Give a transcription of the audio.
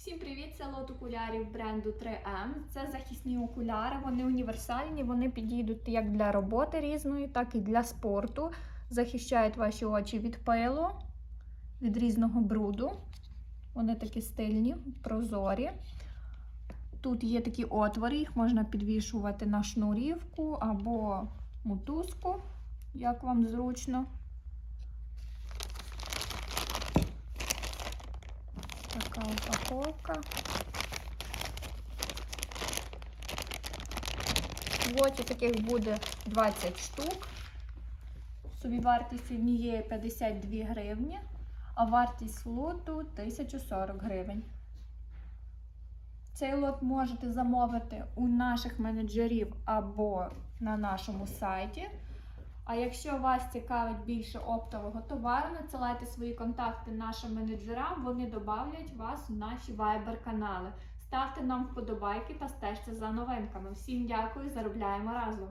Всім привіт! Це лот окулярів бренду 3M. Це захисні окуляри, вони універсальні, вони підійдуть як для роботи різної, так і для спорту. Захищають ваші очі від пилу, від різного бруду. Вони такі стильні, прозорі. Тут є такі отвори, їх можна підвішувати на шнурівку або мотузку, як вам зручно. Така упаковка. В таких буде 20 штук. Собівартість однієї 52 гривні, а вартість лоту 1040 гривень. Цей лот можете замовити у наших менеджерів або на нашому сайті. А якщо вас цікавить більше оптового товару, надсилайте свої контакти нашим менеджерам, вони додавлять вас в наші Viber канали. Ставте нам вподобайки та стежте за новинками. Всім дякую, заробляємо разом!